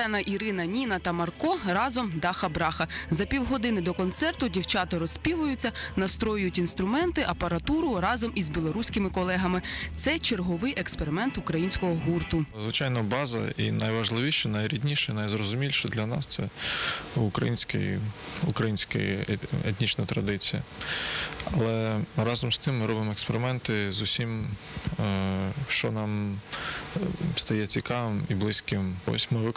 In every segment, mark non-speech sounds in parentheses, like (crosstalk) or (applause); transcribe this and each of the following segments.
Олена, Ірина, Ніна та Марко разом даха браха. За півгодини до концерту дівчата розспівуються, настроюють інструменти, апаратуру разом із білоруськими колегами. Це черговий експеримент українського гурту. Звичайно, база і найважливіше, найрідніше, найзрозуміліше для нас це українська е- етнічна традиція. Але разом з тим ми робимо експерименти з усім, е, що нам стає цікавим і близьким. Ось ми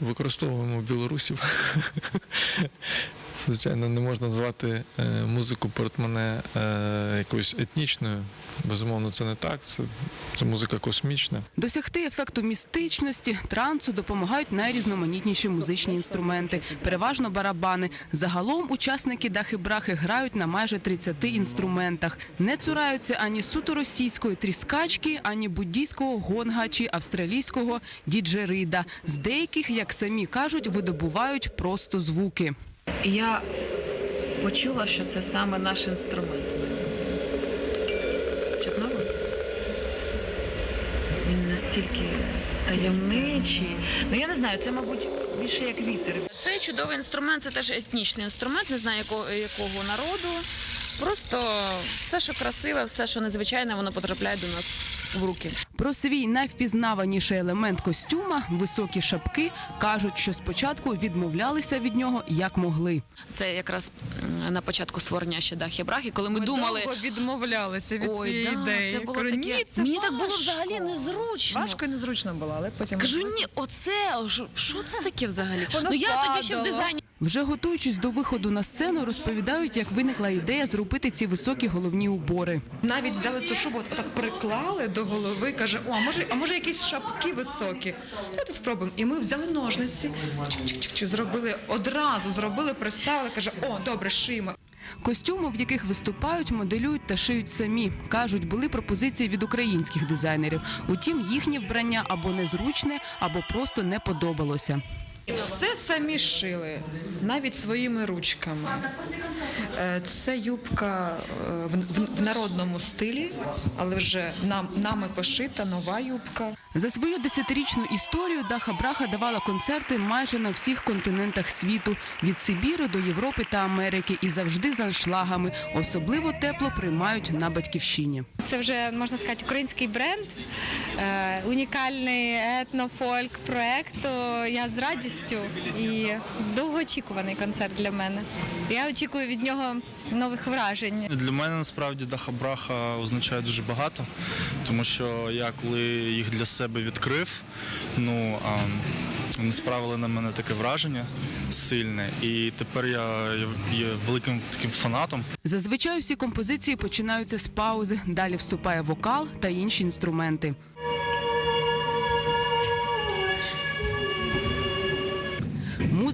використовуємо білорусів. (laughs) Звичайно, не можна назвати е, музику портмоне е, якоюсь етнічною. Безумовно, це не так. Це, це музика космічна. Досягти ефекту містичності, трансу допомагають найрізноманітніші музичні інструменти, переважно барабани. Загалом учасники дахи-брахи грають на майже 30 інструментах. Не цураються ані суто російської тріскачки, ані буддійського гонга чи австралійського діджерида. З деяких, як самі кажуть, видобувають просто звуки. Я почула, що це саме наш інструмент. Чутно? ви? Він настільки таємничий. Ну я не знаю, це, мабуть, більше як вітер. Цей чудовий інструмент це теж етнічний інструмент, не знаю якого, якого народу. Просто все, що красиве, все, що незвичайне, воно потрапляє до нас в руки. Про свій найвпізнаваніший елемент костюма високі шапки кажуть, що спочатку відмовлялися від нього як могли. Це якраз на початку створення ще дахи брахи, коли ми, Ми думали. довго відмовлялися від Ой, цієї да, ідеї. це було Кажу, таке. ні, це Мені так було взагалі незручно. Важко і незручно було, але потім Кажу, ні, оце що- що це таке взагалі? Воно ну я тоді ще в дизайні. Вже готуючись до виходу на сцену, розповідають, як виникла ідея зробити ці високі головні убори. Навіть взяли ту шубу, отак приклали до голови, каже, о, а може, а може якісь шапки високі. Давайте спробуємо. І ми взяли ножниці, чик-чик-чик, зробили одразу, зробили, приставили, каже, о, добре, шиємо. Костюми, в яких виступають, моделюють та шиють самі. кажуть, були пропозиції від українських дизайнерів. Утім, їхнє вбрання або незручне, або просто не подобалося. І все самі шили, навіть своїми ручками. Е, Це юбка е, в, в, в народному стилі, але вже нам, нами пошита нова юбка. За свою десятирічну історію Даха Браха давала концерти майже на всіх континентах світу від Сибіру до Європи та Америки і завжди з аншлагами. Особливо тепло приймають на батьківщині. Це вже можна сказати український бренд, е, унікальний етнофольк проект. Я з радістю і довгоочікуваний концерт для мене. Я очікую від нього нових вражень. Для мене насправді даха-браха означає дуже багато, тому що я коли їх для себе відкрив, ну а, вони справили на мене таке враження сильне, і тепер я є- є великим таким фанатом. Зазвичай всі композиції починаються з паузи. Далі вступає вокал та інші інструменти.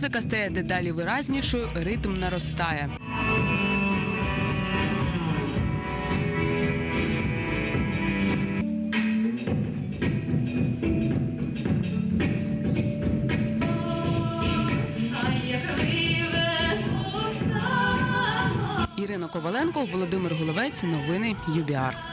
Музика стає дедалі виразнішою, ритм наростає. Ірина Коваленко, Володимир Головець. Новини ЮБІАР.